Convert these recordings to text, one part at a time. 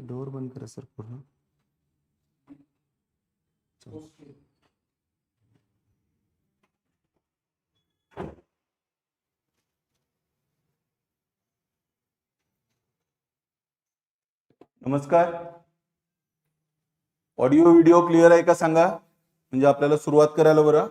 Door बंद करा sir पूर्ण. नमस्कार. ऑडिओ व्हिडिओ क्लिअर आहे का सांगा? म्हणजे आपल्याला सुरुवात करायला बरं.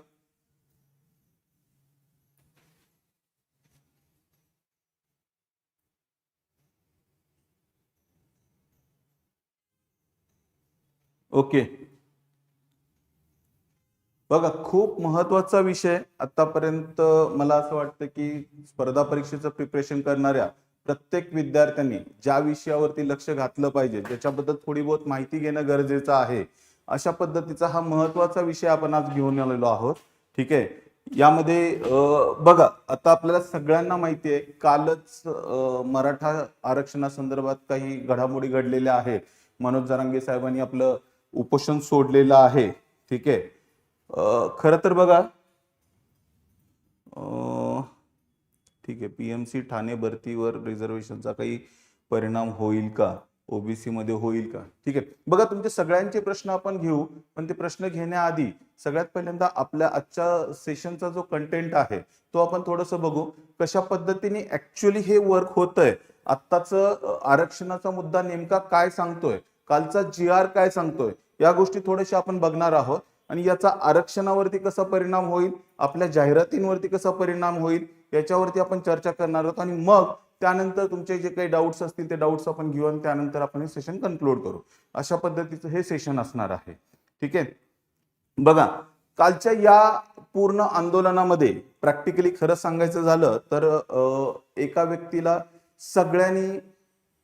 ओके. बघा खूप महत्त्वाचा विषय आतापर्यंत मला असं वाटतं की स्पर्धा परीक्षेचं प्रिपरेशन करणाऱ्या प्रत्येक विद्यार्थ्यांनी ज्या विषयावरती लक्ष घातलं पाहिजे ज्याच्याबद्दल थोडी बहुत माहिती घेणं गरजेचं आहे अशा पद्धतीचा हा महत्त्वाचा विषय आपण आज घेऊन आलेलो आहोत. ठीक आहे? यामध्ये बघा आता आपल्याला सगळ्यांना माहिती आहे कालच मराठा आरक्षणासंदर्भात काही घडामोडी घडलेल्या आहेत. मनोज जरांगे साहेबांनी आपलं उपोषण सोडलेलं आहे. ठीक आहे. खरं तर बघा ठीक आहे पीएमसी ठाणे भरतीवर रिझर्वेशनचा काही परिणाम होईल का? ओबीसी मध्ये होईल का? ठीक आहे. बघा तुमचे सगळ्यांचे प्रश्न आपण घेऊ पण ते प्रश्न घेण्याआधी सगळ्यात पहिल्यांदा आपल्या आजच्या सेशनचा जो कंटेंट आहे तो आपण थोडस बघू. कशा पद्धतीने ऍक्च्युली हे वर्क होतंय? आत्ताच आरक्षणाचा मुद्दा नेमका काय सांगतोय? कालचा जी आर काय सांगतोय? या गोष्टी थोड्याशा आपण बघणार आहोत. आणि याचा आरक्षणावरती कसा परिणाम होईल आपल्या जाहिरातींवरती कसा परिणाम होईल याच्यावरती आपण चर्चा करणार आहोत. आणि मग त्यानंतर तुमचे जे काही डाऊट्स असतील ते डाऊट्स आपण घेऊ आणि त्यानंतर आपण हे सेशन कन्क्लूड करू. अशा पद्धतीचं हे सेशन असणार आहे. ठीक आहे? बघा कालच्या या पूर्ण आंदोलनामध्ये प्रॅक्टिकली खरं सांगायचं झालं तर एका व्यक्तीला सगळ्यांनी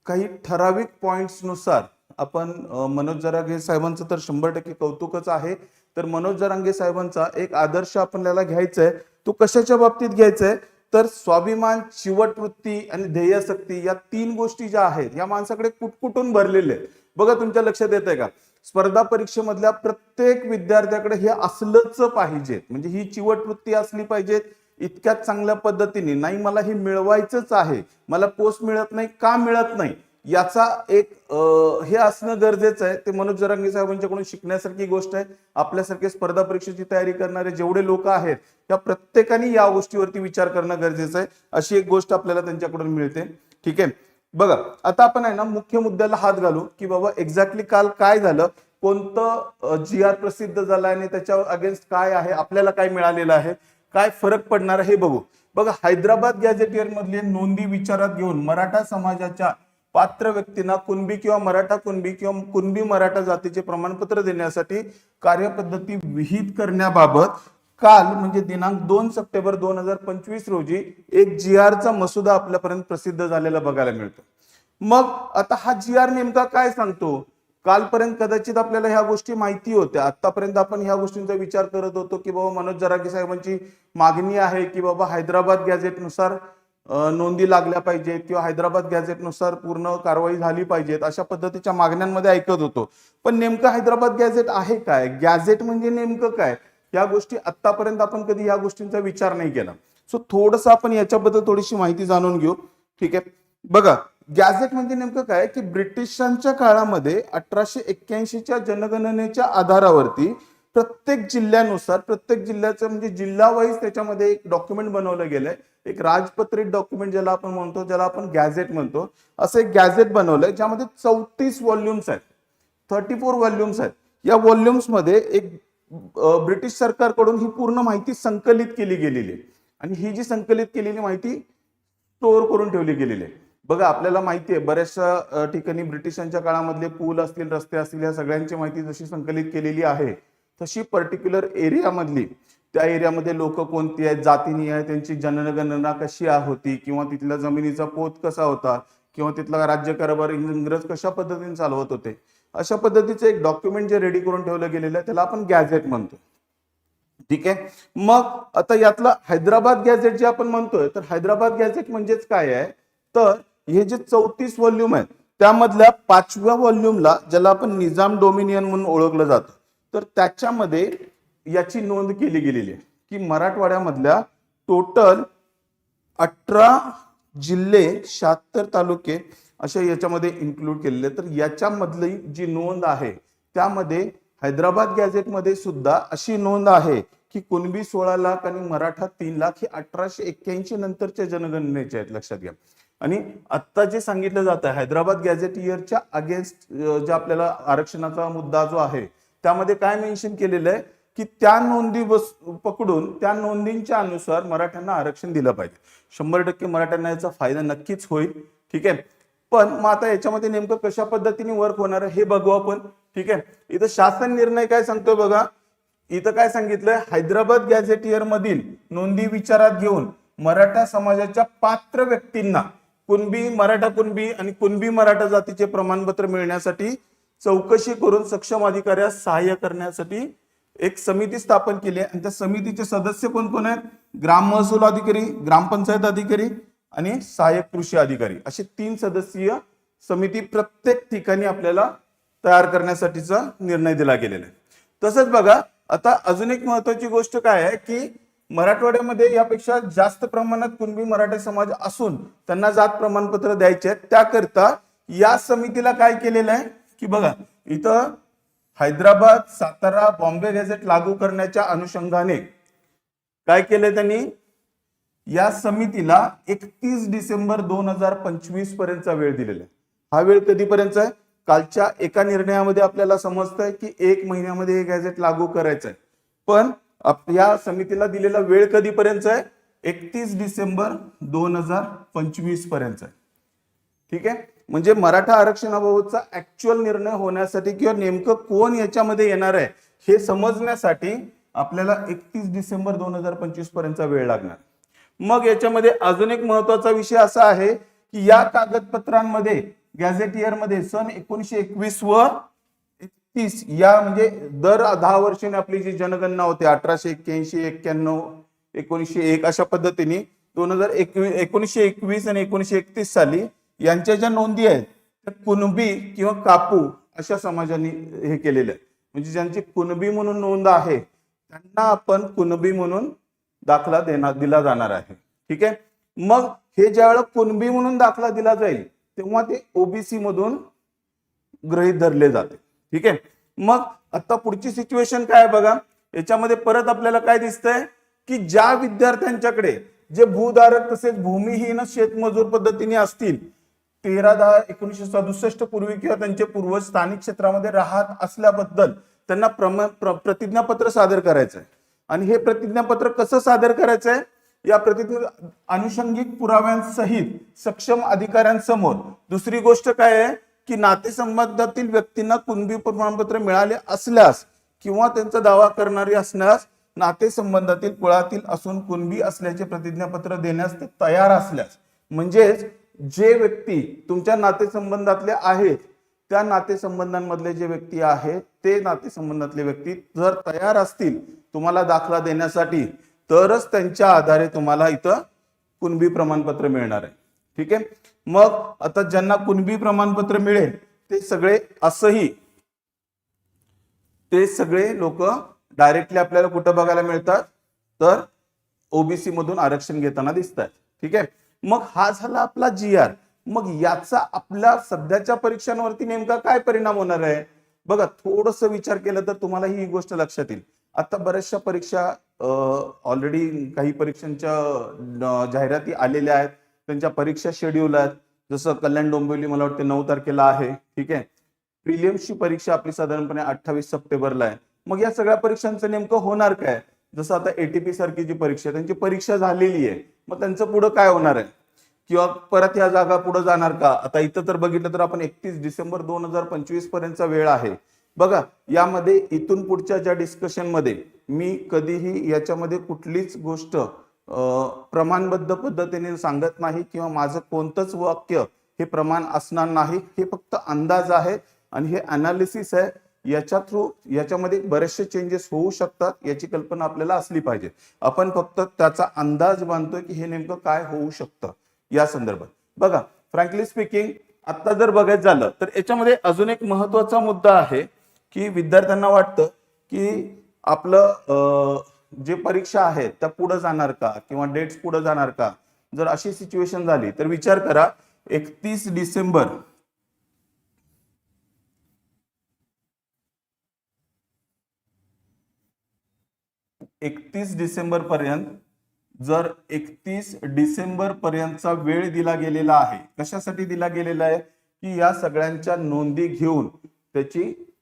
काही ठराविक पॉइंट्सनुसार आपण मनोज जरांगे साहेबांचं तर शंभर टक्के कौतुकच आहे. तर मनोज जरांगे साहेबांचा एक आदर्श आपल्याला घ्यायचा आहे तो कशाच्या बाबतीत घ्यायचा आहे तर स्वाभिमान चिवट वृत्ती आणि ध्येयशक्ती या तीन गोष्टी ज्या आहेत या माणसाकडे कुटकुटून भरलेले आहेत. बघा तुमच्या लक्षात येत आहे का? स्पर्धा परीक्षेमधल्या प्रत्येक विद्यार्थ्याकडे हे असलंच पाहिजे. म्हणजे ही चिवट वृत्ती असली पाहिजेत इतक्यात चांगल्या पद्धतीने नाही मला हे मिळवायचंच आहे. मला पोस्ट मिळत नाही का मिळत नाही? याचा एक हे असणं गरजेचं आहे. ते मनोज जरांगे साहेबांच्याकडून शिकण्यासारखी गोष्ट आहे. आपल्यासारखे स्पर्धा परीक्षेची तयारी करणारे जेवढे लोक आहेत त्या प्रत्येकाने या गोष्टीवरती विचार करणं गरजेचं आहे. अशी एक गोष्ट आपल्याला त्यांच्याकडून मिळते. ठीक आहे? बघा आता आपण आहे ना मुख्य मुद्द्याला हात घालू की बाबा एक्झॅक्टली काल काय झालं? कोणतं जी आर प्रसिद्ध झालं आणि त्याच्या अगेन्स्ट काय आहे? आपल्याला काय मिळालेलं आहे? काय फरक पडणार आहे? हे बघू. बघा हैदराबाद गॅझेटियर मधले नोंदी विचारात घेऊन मराठा समाजाच्या पात्र व्यक्तींना कुणबी किंवा मराठा कुणबी किंवा कुणबी मराठा जातीचे प्रमाणपत्र देण्यासाठी कार्यपद्धती विहित करण्याबाबत काल म्हणजे दिनांक दोन सप्टेंबर दोन हजार पंचवीस रोजी एक जी चा मसुदा आपल्यापर्यंत प्रसिद्ध झालेला बघायला मिळतो. मग आता हा जी आर नेमका काय सांगतो? कालपर्यंत कदाचित आपल्याला ह्या गोष्टी माहिती होत्या. आतापर्यंत आपण ह्या गोष्टींचा विचार करत होतो की बाबा मनोज जरागे साहेबांची मागणी आहे की बाबा हैदराबाद गॅझेटनुसार नुसार नोंदी लागल्या पाहिजेत किंवा हैदराबाद गॅझेटनुसार पूर्ण कारवाई झाली पाहिजेत अशा पद्धतीच्या मागण्यांमध्ये ऐकत होतो. पण नेमकं हैदराबाद गॅझेट आहे काय? गॅझेट म्हणजे नेमकं काय? या गोष्टी आतापर्यंत आपण कधी या गोष्टींचा विचार नाही केला. सो थोडस आपण याच्याबद्दल थोडीशी माहिती जाणून घेऊ. ठीक आहे? बघा गॅझेट म्हणजे नेमकं काय? की ब्रिटिशांच्या काळामध्ये अठराशे एक्क्याऐंशीच्या जनगणनेच्या आधारावरती प्रत्येक जिल्ह्यानुसार प्रत्येक जिल्ह्याचं म्हणजे जिल्हा वाईज त्याच्यामध्ये एक डॉक्युमेंट बनवलं गेलंय. एक राजपत्रित डॉक्युमेंट ज्याला आपण म्हणतो ज्याला आपण गॅझेट म्हणतो असं एक गॅझेट बनवलंय ज्यामध्ये चौतीस व्हॉल्युम्स आहेत. थर्टी फोर व्हॉल्युम्स आहेत. या व्हॉल्युम्समध्ये एक ब्रिटिश सरकारकडून ही पूर्ण माहिती संकलित केली गेलेली आहे. आणि ही जी संकलित केलेली माहिती स्टोअर करून ठेवली गेलेली आहे. बघा आपल्याला माहिती आहे बऱ्याचशा ठिकाणी ब्रिटिशांच्या काळामधले पूल असतील रस्ते असतील या सगळ्यांची माहिती जशी संकलित केलेली आहे तशी पर्टिक्युलर एरियामधली त्या एरियामध्ये लोक कोणती आहेत जातीनी आहे त्यांची जनगणना कशी होती किंवा तिथल्या जमिनीचा पोत कसा होता किंवा तिथला राज्यकारभार इंग्रज कशा पद्धतीने चालवत होते? अशा पद्धतीचं एक डॉक्युमेंट जे रेडी करून ठेवलं गेलेलं आहे त्याला आपण गॅझेट म्हणतो ठीक आहे? मग आता यातला हैदराबाद गॅझेट जे आपण म्हणतोय तर हैदराबाद गॅझेट म्हणजेच काय आहे? तर हे जे चौतीस व्हॉल्यूम आहेत त्यामधल्या पाचव्या व्हॉल्यूमला ज्याला आपण निजाम डोमिनियन म्हणून ओळखलं जातं. तर त्याच्यामध्ये याची नोंद केली गेलेली आहे की मराठवाड्यामधल्या टोटल अठरा जिल्हे शहात्तर तालुके अशा याच्यामध्ये इन्क्लूड केलेले तर याच्यामधली जी नोंद आहे त्यामध्ये हैदराबाद गॅझेटमध्ये सुद्धा अशी नोंद आहे की कुणबी सोळा लाख आणि मराठा तीन लाख हे अठराशे एक्क्याऐंशी नंतरच्या जनगणनेचे आहेत लक्षात घ्या. आणि आत्ता जे सांगितलं जात आहे हैदराबाद गॅझेट इयरच्या अगेन्स्ट जे आपल्याला आरक्षणाचा मुद्दा जो आहे त्यामध्ये काय मेन्शन केलेलं आहे? की त्या नोंदी बस पकडून त्या नोंदींच्या अनुसार मराठ्यांना आरक्षण दिलं पाहिजे. शंभर टक्के मराठ्यांना याचा फायदा नक्कीच होईल ठीक आहे? पण मग आता याच्यामध्ये नेमकं कशा पद्धतीने वर्क होणार हे बघू आपण ठीक आहे? इथं शासन निर्णय काय सांगतोय बघा. इथं काय सांगितलंय? हैदराबाद गॅझेटियर मधील नोंदी विचारात घेऊन मराठा समाजाच्या पात्र व्यक्तींना कुणबी मराठा कुणबी आणि कुणबी मराठा जातीचे प्रमाणपत्र मिळण्यासाठी चौकशी करून सक्षम अधिकाऱ्यास सहाय्य करण्यासाठी एक समिती स्थापन केली आहे. आणि त्या समितीचे सदस्य कोण कोण आहेत? ग्राम महसूल अधिकारी ग्रामपंचायत अधिकारी आणि सहाय्यक कृषी अधिकारी. असे तीन सदस्यीय समिती प्रत्येक ठिकाणी आपल्याला तयार करण्यासाठीचा निर्णय दिला गेलेला आहे. तसंच बघा आता अजून एक महत्वाची गोष्ट काय आहे की मराठवाड्यामध्ये यापेक्षा जास्त प्रमाणात कुणबी मराठा समाज असून त्यांना जात प्रमाणपत्र द्यायचे आहेत. त्याकरता या समितीला काय केलेलं आहे? की बघा इथं हैदराबाद सातारा बॉम्बे गॅझेट लागू करण्याच्या अनुषंगाने काय केलंय त्यांनी? या समितीला एकतीस डिसेंबर दोन हजार पंचवीस पर्यंतचा वेळ दिलेला आहे. हा वेळ कधीपर्यंत आहे? कालच्या एका निर्णयामध्ये आपल्याला समजतंय की एक महिन्यामध्ये हे गॅझेट लागू करायचं आहे पण या समितीला दिलेला वेळ कधीपर्यंत आहे? एकतीस डिसेंबर दोन हजार पंचवीसपर्यंत आहे. ठीक आहे? म्हणजे मराठा आरक्षणाबाबतचा ऍक्च्युअल निर्णय होण्यासाठी किंवा नेमकं कोण याच्यामध्ये येणार आहे हे समजण्यासाठी आपल्याला एकतीस डिसेंबर दोन हजार पंचवीस पर्यंतचा वेळ लागणार. मग याच्यामध्ये अजून एक महत्त्वाचा विषय असा आहे की या कागदपत्रांमध्ये गॅझेटियरमध्ये सन एकोणीशे एकवीस व एकतीस या म्हणजे दर दहा वर्षाने आपली जी जनगणना होते अठराशे एक्क्याऐंशी एक्क्याण्णव एकोणीसशे एक अशा पद्धतीने दोन हजार एकवीस एकोणीसशे एकवीस आणि एकोणीसशे एकतीस साली यांच्या ज्या नोंदी आहेत त्या कुणबी किंवा कापू अशा समाजाने हे केलेलं आहे म्हणजे ज्यांची कुणबी म्हणून नोंद आहे त्यांना आपण कुणबी म्हणून दाखला देणार दिला जाणार आहे. ठीक आहे? मग हे ज्यावेळेला कुणबी म्हणून दाखला दिला जाईल तेव्हा ते ओबीसी मधून गृहीत धरले जाते. ठीक आहे? मग आता पुढची सिच्युएशन काय आहे बघा? याच्यामध्ये परत आपल्याला काय दिसतंय? की ज्या विद्यार्थ्यांच्याकडे जे भूधारक तसेच भूमिहीन शेतमजूर पद्धतीने असतील तेरा दहा एकोणीसशे सदुसष्ट पूर्वी किंवा त्यांचे पूर्वज स्थानिक क्षेत्रामध्ये राहत असल्याबद्दल त्यांना प्रम प्र- प्रतिज्ञापत्र सादर करायचं आहे. आणि हे प्रतिज्ञापत्र कसं सादर करायचं आहे? या प्रतिज्ञा अनुषंगिक पुराव्यांसहित सक्षम अधिकाऱ्यांसमोर. दुसरी गोष्ट काय आहे? की नातेसंबंधातील व्यक्तींना कुणबी प्रमाणपत्र मिळाले असल्यास किंवा त्यांचा दावा करणारी असल्यास नातेसंबंधातील कुळातील असून कुणबी असल्याचे प्रतिज्ञापत्र देण्यास ते तयार असल्यास. म्हणजेच जे व्यक्ती तुमच्या नातेसंबंधातले आहेत त्या नातेसंबंधांमधले जे व्यक्ती आहेत ते नातेसंबंधातले व्यक्ती जर तयार असतील तुम्हाला दाखला देण्यासाठी तरच त्यांच्या आधारे तुम्हाला इथं कुणबी प्रमाणपत्र मिळणार आहे. ठीक आहे? मग आता ज्यांना कुणबी प्रमाणपत्र मिळेल ते सगळे असंही ते सगळे लोक डायरेक्टली आपल्याला कुठं बघायला मिळतात? तर ओबीसी मधून आरक्षण घेताना दिसतात ठीक आहे? मग हा झाला आपला जी आर मग याचा आपल्या सध्याच्या परीक्षांवरती नेमका काय परिणाम होणार आहे? बघा थोडस विचार केला तर तुम्हाला ही गोष्ट लक्षात येईल. आता बऱ्याचशा परीक्षा ऑलरेडी काही परीक्षांच्या जाहिराती आलेल्या आहेत. त्यांच्या परीक्षा शेड्यूल आहेत. जसं कल्याण डोंबिवली मला वाटते नऊ तारखेला आहे. ठीक आहे? प्रिलियम्सची परीक्षा आपली साधारणपणे अठ्ठावीस सप्टेंबरला आहे. मग या सगळ्या परीक्षांचं नेमकं होणार काय? जसं आता एटीपी सारखी जी परीक्षा त्यांची परीक्षा झालेली आहे. मग त्यांचं पुढं काय होणार आहे? किंवा परत या जागा पुढे जाणार का? आता इथं तर बघितलं तर आपण एकतीस डिसेंबर दोन हजार पंचवीस पर्यंतचा वेळ आहे. बघा यामध्ये इथून पुढच्या ज्या डिस्कशनमध्ये मी कधीही याच्यामध्ये कुठलीच गोष्ट प्रमाणबद्ध पद्धतीने सांगत नाही किंवा माझं कोणतंच वाक्य हे प्रमाण असणार नाही. हे फक्त अंदाज आहे आणि हे अनालिसिस आहे. याच्या थ्रू याच्यामध्ये बरेचसे चेंजेस होऊ शकतात याची कल्पना आपल्याला असली पाहिजे. आपण फक्त त्याचा अंदाज बांधतोय की हे नेमकं काय होऊ शकतं या संदर्भात. बघा फ्रँकली स्पीकिंग आता जर बघायचं झालं तर याच्यामध्ये अजून एक महत्त्वाचा मुद्दा आहे की विद्यार्थ्यांना वाटतं की आपलं जे परीक्षा आहेत त्या पुढे जाणार का किंवा डेट्स पुढे जाणार का? जर अशी सिच्युएशन झाली तर विचार करा एकतीस डिसेंबर एकतीस डिसेंबर पर्यंत जर एकतीस डिसेंबर पर्यंतचा वेळ दिला गेलेला आहे कशासाठी दिला गेलेला आहे? की या सगळ्यांच्या नोंदी घेऊन त्याची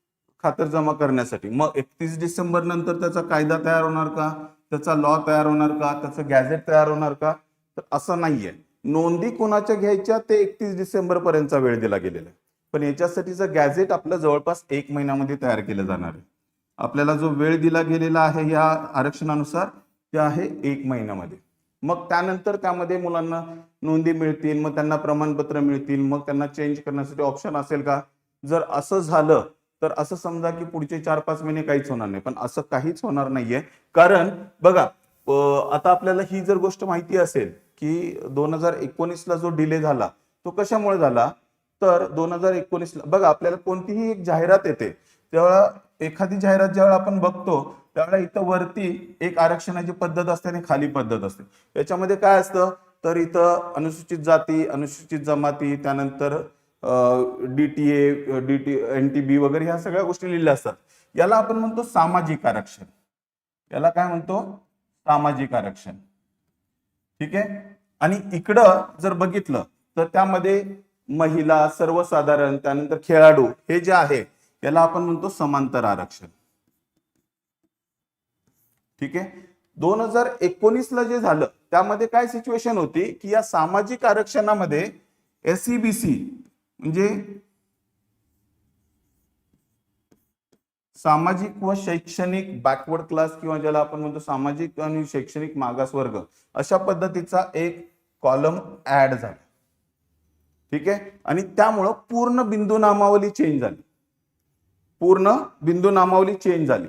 खातरजमा करण्यासाठी. मग एकतीस डिसेंबर नंतर त्याचा कायदा तयार होणार का? त्याचा लॉ तयार होणार का? त्याचं गॅझेट तयार होणार का? तर असं नाहीये. नोंदी कोणाच्या घ्यायच्या? ते एकतीस डिसेंबर पर्यंतचा वेळ दिला गेलेला आहे. पण याच्यासाठीचं गॅझेट आपलं जवळपास एक महिन्यामध्ये तयार केलं जाणार आहे. आपल्याला जो वेळ दिला गेलेला आहे या आरक्षणानुसार ते आहे एक महिन्यामध्ये. मग त्यानंतर त्यामध्ये मुलांना नोंदी मिळतील मग त्यांना प्रमाणपत्र मिळतील मग त्यांना चेंज करण्यासाठी ऑप्शन असेल का? जर असं झालं तर असं समजा की पुढचे चार पाच महिने काहीच होणार नाही. पण असं काहीच होणार नाहीये. कारण बघा आता आपल्याला ही जर गोष्ट माहिती असेल की दोन हजार एकोणीसला जो डिले झाला तो कशामुळे झाला? तर दोन हजार एकोणीसला बघा आपल्याला कोणतीही एक जाहिरात येते. तेव्हा एखादी जाहिरात ज्यावेळेला आपण बघतो त्यावेळेला इथं वरती एक आरक्षणाची पद्धत असते आणि खाली पद्धत असते. याच्यामध्ये काय असतं? तर इथं अनुसूचित जाती अनुसूचित जमाती त्यानंतर डीटीए डीटी एन टी बी वगैरे ह्या सगळ्या गोष्टी लिहिल्या असतात. याला आपण म्हणतो सामाजिक आरक्षण. याला काय म्हणतो? सामाजिक आरक्षण. ठीक आहे? आणि इकडं जर बघितलं तर त्यामध्ये महिला सर्वसाधारण त्यानंतर खेळाडू हे जे आहे याला आपण म्हणतो समांतर आरक्षण. ठीक आहे? दोन हजार एकोणीस ला जे झालं त्यामध्ये काय सिच्युएशन होती की या सामाजिक आरक्षणामध्ये एसईबीसी म्हणजे सामाजिक व शैक्षणिक बॅकवर्ड क्लास किंवा ज्याला आपण म्हणतो सामाजिक आणि शैक्षणिक मागासवर्ग अशा पद्धतीचा एक कॉलम ऍड झाला. ठीक आहे? आणि त्यामुळं पूर्ण बिंदू नामावली चेंज झाली. पूर्ण बिंदू नामावली चेंज झाली.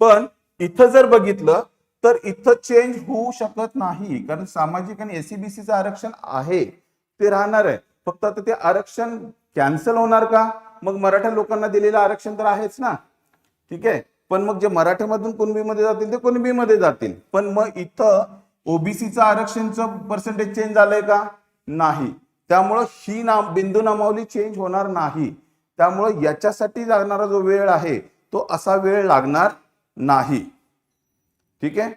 पण इथं जर बघितलं तर इथं चेंज होऊ शकत नाही कारण सामाजिक आणि एसीबीसीचं आरक्षण आहे ते राहणार आहे. फक्त आता ते आरक्षण कॅन्सल होणार का? मग मराठा लोकांना दिलेलं आरक्षण तर आहेच ना. ठीक आहे? पण मग जे मराठीमधून कुणबीमध्ये जातील ते कुणबीमध्ये जातील? पण मग इथं ओबीसीचं आरक्षणचं पर्सेंटेज चेंज झालंय का? नाही. त्यामुळं ही नाम बिंदू नामावली चेंज होणार नाही. त्यामुळे याच्यासाठी लागणारा जो वेळ आहे तो असा वेळ लागणार नाही. ठीक आहे?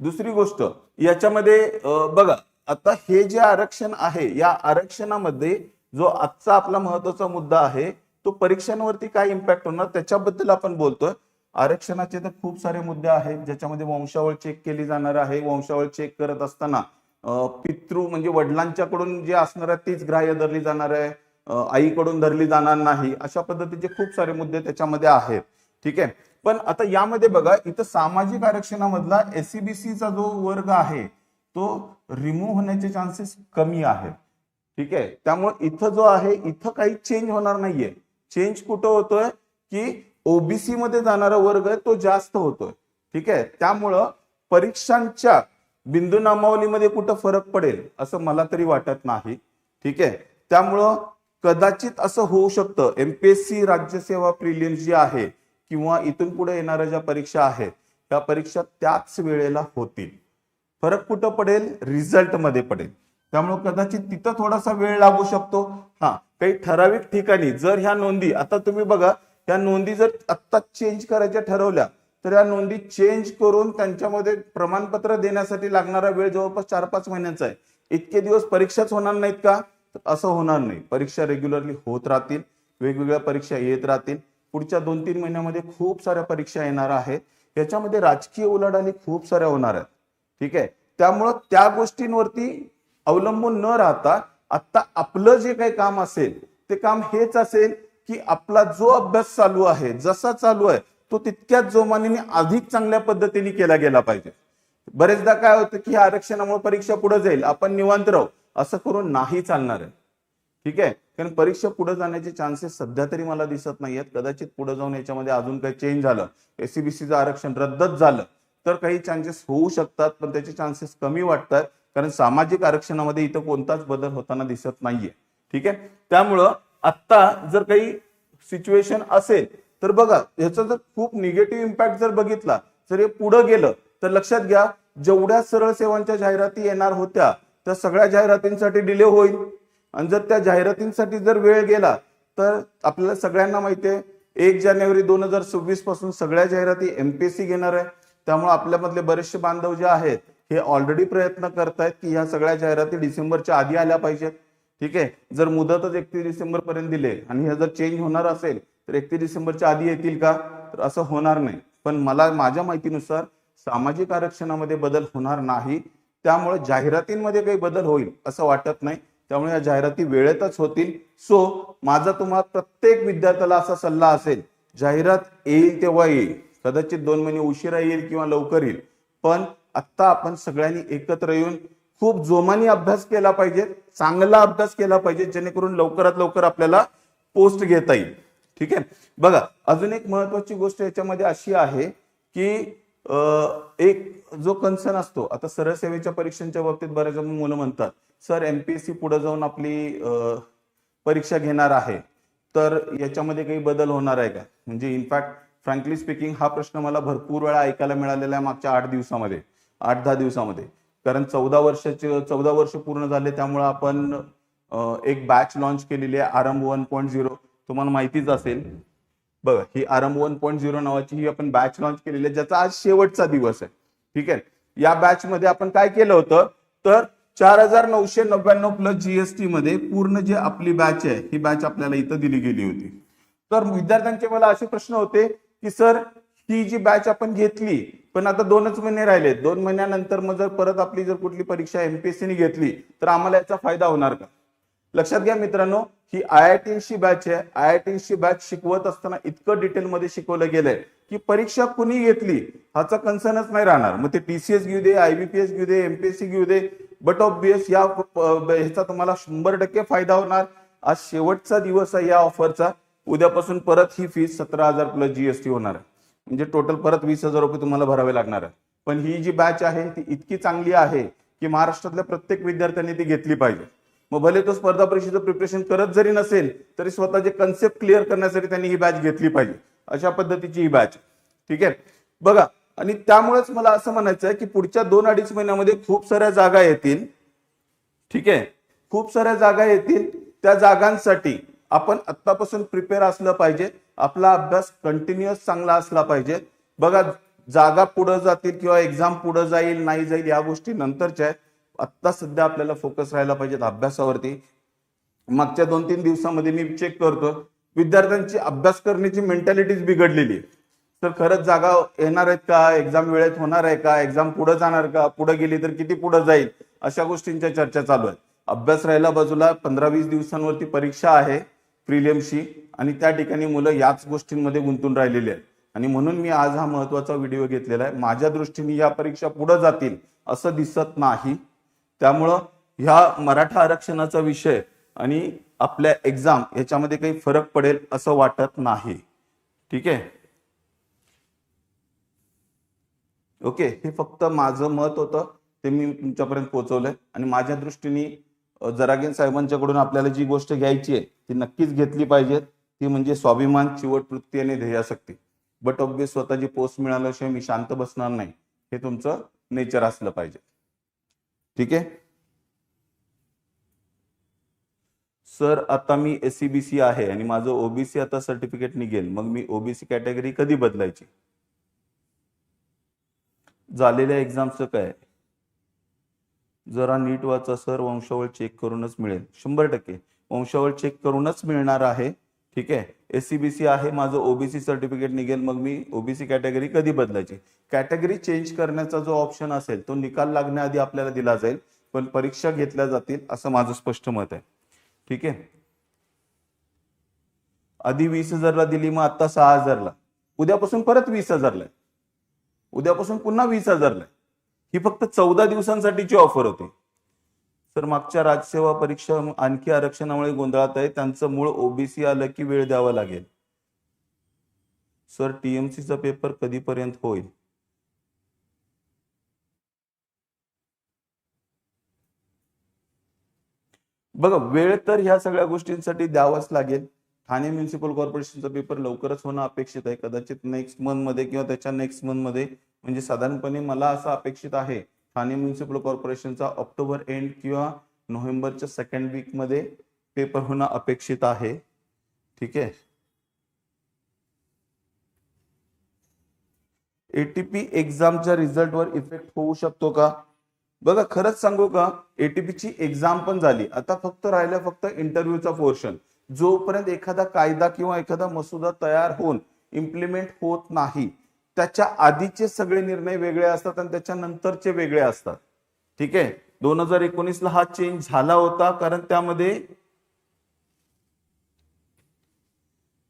दुसरी गोष्ट याच्यामध्ये बघा आता हे जे आरक्षण आहे या आरक्षणामध्ये जो आजचा आपला महत्त्वाचा मुद्दा आहे तो परीक्षांवरती काय इम्पॅक्ट होणार त्याच्याबद्दल आपण बोलतोय. आरक्षणाचे तर खूप सारे मुद्दे आहेत ज्याच्यामध्ये वंशावळ चेक केली जाणार आहे. वंशावळ चेक करत असताना पितृ म्हणजे वडिलांच्याकडून जे असणार आहे तीच ग्राह्य धरली जाणार आहे. आईकडून धरली जाणार नाही अशा पद्धतीचे खूप सारे मुद्दे त्याच्यामध्ये आहेत. ठीक आहे? पण आता यामध्ये बघा इथं सामाजिक आरक्षणामधला एसीबीसीचा जो वर्ग आहे तो रिमूव्ह होण्याचे चान्सेस कमी आहेत. ठीक आहे? त्यामुळे इथं जो आहे इथं काही चेंज होणार नाहीये. चेंज कुठं होतोय? की ओबीसी मध्ये जाणारा वर्ग आहे तो जास्त होतोय. ठीक आहे? त्यामुळं परीक्षांच्या बिंदू नामावलीमध्ये कुठं फरक पडेल असं मला तरी वाटत नाही. ठीक आहे? त्यामुळं कदाचित असं होऊ शकतं. एमपीएससी राज्यसेवा प्रिलियम जी आहे किंवा इथून पुढे येणाऱ्या ज्या परीक्षा आहेत त्या परीक्षा त्याच वेळेला होतील. फरक कुठं पडेल? रिझल्टमध्ये पडेल. त्यामुळे कदाचित तिथं थोडासा वेळ लागू शकतो. हा काही ठराविक ठिकाणी जर ह्या नोंदी आता तुम्ही बघा ह्या नोंदी जर आत्ता चेंज करायच्या ठरवल्या तर या नोंदी चेंज करून त्यांच्यामध्ये प्रमाणपत्र देण्यासाठी लागणारा वेळ जवळपास चार पाच महिन्याचा आहे. इतके दिवस परीक्षाच होणार नाहीत का? तर असं होणार नाही. परीक्षा रेग्युलरली होत राहतील. वेगवेगळ्या परीक्षा येत राहतील. पुढच्या दोन तीन महिन्यामध्ये खूप साऱ्या परीक्षा येणार आहेत. याच्यामध्ये राजकीय उलाढाली खूप साऱ्या होणार आहेत. ठीक आहे? त्यामुळं त्या गोष्टींवरती अवलंबून न राहता आता आपलं जे काही काम असेल ते काम हेच असेल की आपला जो अभ्यास चालू आहे जसा चालू आहे तो तितक्याच जोमाने अधिक चांगल्या पद्धतीने केला गेला पाहिजे. बरेचदा काय होतं की ह्या आरक्षणामुळे परीक्षा पुढे जाईल आपण निवांत राहू असं करून नाही चालणार आहे. ठीक आहे? कारण परीक्षा पुढे जाण्याचे चान्सेस सध्या तरी मला दिसत नाहीयेत. कदाचित पुढे जाऊन याच्यामध्ये अजून काही चेंज झालं एसीबीसीचं आरक्षण रद्दच झालं तर काही चान्सेस होऊ शकतात पण त्याचे चान्सेस कमी वाटतात. कारण सामाजिक आरक्षणामध्ये इथं कोणताच बदल होताना दिसत नाहीये. ठीक आहे? त्यामुळं आत्ता जर काही सिच्युएशन असेल तर बघा ह्याचा जर खूप निगेटिव्ह इम्पॅक्ट जर बघितला जर हे पुढे गेलं तर लक्षात घ्या जेवढ्या सरळ सेवांच्या जाहिराती येणार होत्या त्या सगळ्या जाहिरातींसाठी डिले होईल. आणि जर त्या जाहिरातींसाठी जर वेळ गेला तर आपल्याला सगळ्यांना माहिती आहे एक जानेवारी दोन हजार सव्वीसपासून सगळ्या जाहिराती एमपीएससी घेणार आहे. त्यामुळे आपल्यामधले बरेचसे बांधव जे आहेत हे ऑलरेडी प्रयत्न करतायत की ह्या सगळ्या जाहिराती डिसेंबरच्या आधी आल्या पाहिजेत. ठीक आहे? जर मुदतच एकतीस डिसेंबर पर्यंत दिले आणि हे जर चेंज होणार असेल तर एकतीस डिसेंबरच्या आधी येतील का? तर असं होणार नाही. पण मला माझ्या माहितीनुसार सामाजिक आरक्षणामध्ये बदल होणार नाही. त्यामुळे जाहिरातींमध्ये काही बदल होईल असं वाटत नाही. त्यामुळे या जाहिराती वेळेतच होतील. सो माझा तुम्हाला प्रत्येक विद्यार्थ्याला असा सल्ला असेल जाहिरात येईल तेव्हा येईल. कदाचित दोन महिने उशिरा येईल किंवा लवकर येईल. पण आत्ता आपण सगळ्यांनी एकत्र येऊन खूप जोमाने अभ्यास केला पाहिजे चांगला अभ्यास केला पाहिजे जेणेकरून लवकरात लवकर आपल्याला पोस्ट घेता येईल. ठीक आहे? बघा अजून एक महत्वाची गोष्ट याच्यामध्ये अशी आहे की एक जो कन्सर्न असतो आता सरळ सेवेच्या परीक्षांच्या बाबतीत बऱ्याच मुलं म्हणतात सर एमपीएससी पुढे जाऊन आपली परीक्षा घेणार आहे तर याच्यामध्ये काही बदल होणार आहे का? म्हणजे इनफॅक्ट फ्रँकली स्पीकिंग हा प्रश्न मला भरपूर वेळा ऐकायला मिळालेला आहे मागच्या आठ दिवसामध्ये आठ दहा दिवसामध्ये. कारण चौदा वर्षाचे चौदा वर्ष पूर्ण झाले त्यामुळे आपण एक बॅच लॉन्च केलेली आहे आरंभ वन पॉईंट झिरो तुम्हाला माहितीच असेल. बघा ही आरंभ वन पॉईंट झिरो नावाची ही आपण बॅच लॉन्च केलेली आहे ज्याचा आज शेवटचा दिवस आहे. ठीक आहे? या बॅच मध्ये आपण काय केलं होतं? तर चार हजार नऊशे नव्याण्णव प्लस जीएसटी मध्ये पूर्ण जी आपली बॅच आहे ही बॅच आपल्याला इथं दिली गेली होती. तर विद्यार्थ्यांचे मला असे प्रश्न होते की सर ही जी बॅच आपण घेतली पण आता दोनच महिने राहिले दोन महिन्यानंतर मग जर परत आपली जर कुठली परीक्षा एमपीएससी ने घेतली तर आम्हाला याचा फायदा होणार का? लक्षात घ्या मित्रांनो ही आय आय टी बॅच आहे. आय आय टी बॅच शिकवत असताना इतकं डिटेलमध्ये शिकवलं गेलंय की परीक्षा कुणी घेतली ह्याचा कन्सर्नच नाही राहणार. मग ते टीसीएस घेऊ दे आयबीपीएस घेऊ दे एमपीएससी घेऊ दे बट ऑफबियस या ह्याचा तुम्हाला शंभर टक्के फायदा होणार. आज शेवटचा दिवस आहे या ऑफरचा उद्यापासून परत ही फीस सतरा हजार प्लस जीएसटी होणार आहे. म्हणजे टोटल परत वीस हजार रुपये तुम्हाला भरावे लागणार आहे. पण ही जी बॅच आहे ती इतकी चांगली आहे की महाराष्ट्रातल्या प्रत्येक विद्यार्थ्यांनी ती घेतली पाहिजे. मग भले तो स्पर्धा परीक्षेचं प्रिपरेशन करत जरी नसेल तरी स्वतःचे कन्सेप्ट क्लिअर करण्यासाठी त्यांनी ही बॅच घेतली पाहिजे. अशा पद्धतीची ही बॅच ठीक आहे? बघा आणि त्यामुळेच मला असं म्हणायचं आहे की पुढच्या दोन अडीच महिन्यामध्ये खूप साऱ्या जागा येतील. ठीक आहे? खूप साऱ्या जागा येतील. त्या जागांसाठी आपण आत्तापासून प्रिपेअर असलं पाहिजे. आपला अभ्यास कंटिन्युअस चांगला असला पाहिजे. बघा जागा पुढे जातील किंवा एक्झाम पुढे जाईल नाही जाईल या गोष्टी नंतरच्या आहेत. आत्ता सध्या आपल्याला फोकस राहायला पाहिजेत अभ्यासावरती. मागच्या दोन तीन दिवसामध्ये मी चेक करतो विद्यार्थ्यांची अभ्यास करण्याची मेंटॅलिटीज बिघडलेली आहे. तर खरंच जागा येणार आहेत का? एक्झाम वेळेत होणार आहे का? एक्झाम पुढे जाणार का? पुढे गेली तर किती पुढे जाईल? अशा गोष्टींच्या चर्चा चालू आहेत. अभ्यास राहिला बाजूला पंधरा वीस दिवसांवरती परीक्षा आहे प्रिलियमशी आणि त्या ठिकाणी मुलं याच गोष्टींमध्ये गुंतून राहिलेली आहेत. आणि म्हणून मी आज हा महत्त्वाचा व्हिडिओ घेतलेला आहे. माझ्या दृष्टीने या परीक्षा पुढे जातील असं दिसत नाही. त्यामुळं ह्या मराठा आरक्षणाचा विषय आणि आपल्या एक्झाम याच्यामध्ये काही फरक पडेल असं वाटत नाही. ठीक आहे? ओके हे फक्त माझं मत होतं. ते मी तुमच्यापर्यंत पोहोचवलंय. आणि माझ्या दृष्टीने जरागेन साहेबांच्याकडून आपल्याला जी गोष्ट घ्यायची आहे ती नक्कीच घेतली पाहिजे. ती म्हणजे स्वाभिमान चिवट वृत्ती आणि ध्येयासक्ती बट ऑब्विस स्वतःची पोस्ट मिळाल्याशिवाय मी शांत बसणार नाही. हे तुमचं नेचर असलं पाहिजे. ठीक आहे? सर आता मी एससीबीसी आहे आणि माझं ओबीसी आता सर्टिफिकेट निघेल. मग मी ओबीसी कॅटेगरी कधी बदलायची? झालेल्या एक्झामचं काय? जरा नीट वाचा सर वंशावळ चेक करूनच मिळेल. शंभर टक्के. वंशावळ चेक करूनच मिळणार आहे. ठीक आहे? एससीबीसी आहे माझं ओबीसी सर्टिफिकेट निघेल मग मी ओबीसी कॅटेगरी कधी बदलायची? कॅटेगरी चेंज करण्याचा जो ऑप्शन असेल तो निकाल लागण्याआधी आपल्याला दिला जाईल पण परीक्षा घेतल्या जातील असं माझं स्पष्ट मत आहे. ठीक आहे? आधी वीस हजारला दिली मग आता सहा हजारला. उद्यापासून परत वीस हजारला उद्यापासून पुन्हा वीस हजारला ही फक्त चौदा दिवसांसाठीची ऑफर होती. सर मागच्या राजसेवा परीक्षा आणखी आरक्षणामुळे गोंधळात आहे. त्यांचं मूळ ओबीसी आलं की वेळ द्यावा लागेल. सर टीएमसीचा पेपर कधीपर्यंत होईल? बघा वेळ तर ह्या सगळ्या गोष्टींसाठी द्यावाच लागेल. ठाणे म्युन्सिपल कॉर्पोरेशनचा पेपर लवकरच होणं अपेक्षित आहे. कदाचित नेक्स्ट मंथमध्ये किंवा त्याच्या नेक्स्ट मंथमध्ये. म्हणजे साधारणपणे मला असं अपेक्षित आहे ठाणे म्युन्सिपल कॉर्पोरेशनचा ऑक्टोबर एंड किंवा नोव्हेंबरच्या सेकंड वीकमध्ये पेपर होणं अपेक्षित आहे. ठीक आहे? एटीपी एक्झामच्या रिझल्टवर इफेक्ट होऊ शकतो का? बघा खरंच सांगू का? एटीपीची ची एक्झाम पण झाली. आता फक्त राहिलं फक्त इंटरव्ह्यूचा पोर्शन जोपर्यंत एखादा कायदा किंवा एखादा मसुदा तयार होऊन इम्प्लिमेंट होत नाही त्याच्या आधीचे सगळे निर्णय वेगळे असतात आणि त्याच्या नंतरचे वेगळे असतात. ठीक आहे? दोन हजार एकोणीसला हा चेंज झाला होता कारण त्यामध्ये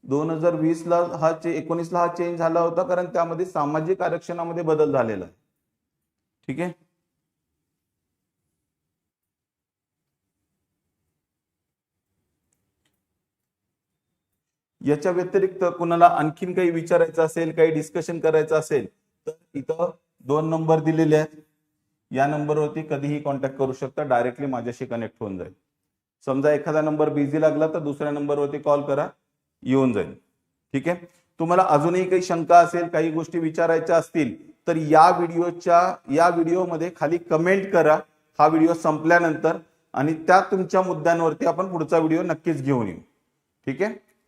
दोन हजार वीस ला हा एकोणीस ला हा चेंज झाला होता कारण त्यामध्ये सामाजिक आरक्षणामध्ये बदल झालेला आहे. ठीक आहे? याच्या व्यतिरिक्त कुणाला आणखीन काही विचारायचं असेल काही डिस्कशन करायचं असेल तर इथं दोन नंबर दिलेले आहेत. या नंबरवरती कधीही कॉन्टॅक्ट करू शकता. डायरेक्टली माझ्याशी कनेक्ट होऊन जाईल. समजा एखादा नंबर बिझी लागला तर दुसऱ्या नंबरवरती कॉल करा. येऊन जाईल. ठीक आहे? तुम्हाला अजूनही काही शंका असेल काही गोष्टी विचारायच्या असतील तर या व्हिडिओच्या या व्हिडिओमध्ये खाली कमेंट करा. हा व्हिडिओ संपल्यानंतर आणि त्या तुमच्या मुद्द्यांवरती आपण पुढचा व्हिडिओ नक्कीच घेऊन येऊ. ठीक आहे?